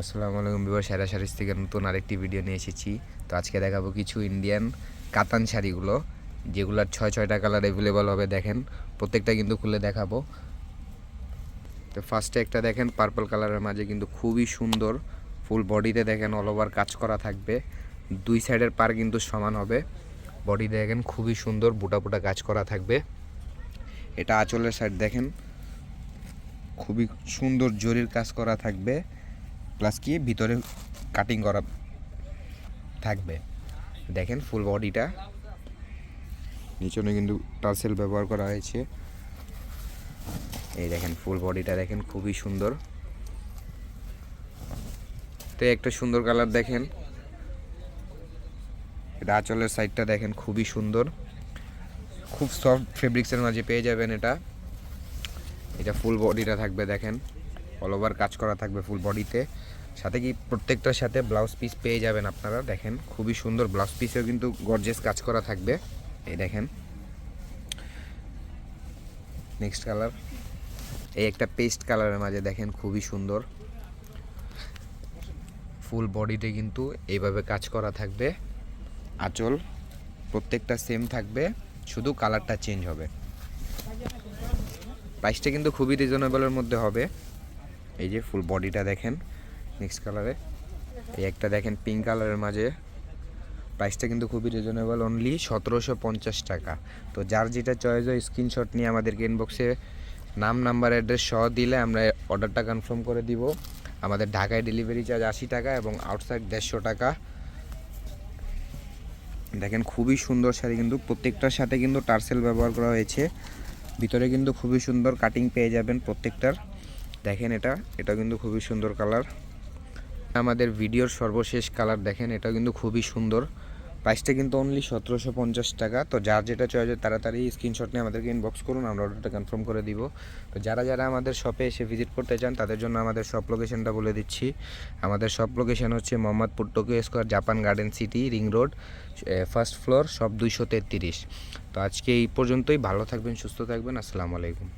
আসসালামু আলাইকুম বিবার সেরা শাড়ির থেকে নতুন আরেকটি ভিডিও নিয়ে এসেছি। তো আজকে দেখাবো কিছু ইন্ডিয়ান কাতান শাড়িগুলো যেগুলোর ছয় ছয়টা কালার অ্যাভেলেবল হবে, দেখেন। প্রত্যেকটা কিন্তু খুলে দেখাবো। তো ফার্স্টে একটা দেখেন পার্পল কালারের মাঝে কিন্তু খুবই সুন্দর ফুল বডিতে দেখেন অল ওভার কাজ করা থাকবে। দুই সাইডের পার কিন্তু সমান হবে। বডি দেখেন খুবই সুন্দর, বুটা বুটা কাজ করা থাকবে। এটা আঁচলের সাইড দেখেন, খুবই সুন্দর জরির কাজ করা থাকবে। প্লাস কি? ভিতরে কাটিং করা থাকবে। দেখেন ফুল বডিটা নিচনে কিন্তু টার্সেল ব্যবহার করা হয়েছে। এই দেখেন ফুল বডিটা দেখেন খুবই সুন্দর। তো একটা সুন্দর কালার দেখেন। এটা আঁচলের সাইডটা দেখেন খুবই সুন্দর। খুব সফট ফেব্রিক্সের মাঝে পেয়ে যাবেন এটা। এটা ফুল বডিটা থাকবে দেখেন। অল ওভার কাজ করা থাকবে ফুল বডিতে সাথে কি প্রত্যেকটার সাথে ব্লাউজ পিস পেয়ে যাবেন আপনারা, দেখেন। খুবই সুন্দর ব্লাউজ পিসেও কিন্তু গর্জেস কাজ করা থাকবে। এই দেখেন। নেক্সট কালার এই একটা পেস্ট কালারের মাঝে দেখেন, খুবই সুন্দর। ফুল বডিতে কিন্তু এইভাবে কাজ করা থাকবে। আঁচল প্রত্যেকটা সেম থাকবে, শুধু কালারটা চেঞ্জ হবে। প্রাইসটা কিন্তু খুবই রিজনেবলের মধ্যে হবে। এই যে ফুল বডিটা দেখেন নেক্সট কালারে এই একটা দেখেন পিঙ্ক কালারের মাঝে। প্রাইসটা কিন্তু খুবই রিজনেবল অনলি সতেরোশো পঞ্চাশ টাকা। তো যার যেটা চয়েস হয় স্ক্রিনশট নিয়ে আমাদেরকে ইনবক্সে নাম নাম্বার অ্যাড্রেস সহ দিলে আমরা অর্ডারটা কনফার্ম করে দিব। আমাদের ঢাকায় ডেলিভারি চার্জ আশি টাকা এবং আউটসাইড দেড়শো টাকা। দেখেন খুবই সুন্দর শাড়ি কিন্তু, প্রত্যেকটার সাথে কিন্তু টার্সেল ব্যবহার করা হয়েছে। ভিতরে কিন্তু খুবই সুন্দর কাটিং পেয়ে যাবেন প্রত্যেকটার। দেখেন এটা এটা কিন্তু খুবই সুন্দর কালার আমাদের ভিডিওর সর্বশেষ কালার দেখেন এটা কিন্তু খুবই সুন্দর। প্রাইসটা কিন্তু অনলি সতেরোশো পঞ্চাশ টাকা। তো যার যেটা চয়েস তাড়াতাড়ি স্ক্রিনশট নিয়ে আমাদেরকে ইনবক্স করুন, আমরা অর্ডারটা কনফার্ম করে দিব। তো যারা যারা আমাদের শপে এসে ভিজিট করতে চান, তাদের জন্য আমাদের শপ লোকেশনটা বলে দিচ্ছি। আমাদের শপ লোকেশন হচ্ছে Mohammadpur Tokyo square Japan garden city ring road first floor সব দুইশো তো আজকে এই পর্যন্তই, ভালো থাকবেন, সুস্থ থাকবেন, আসসালামু আলাইকুম।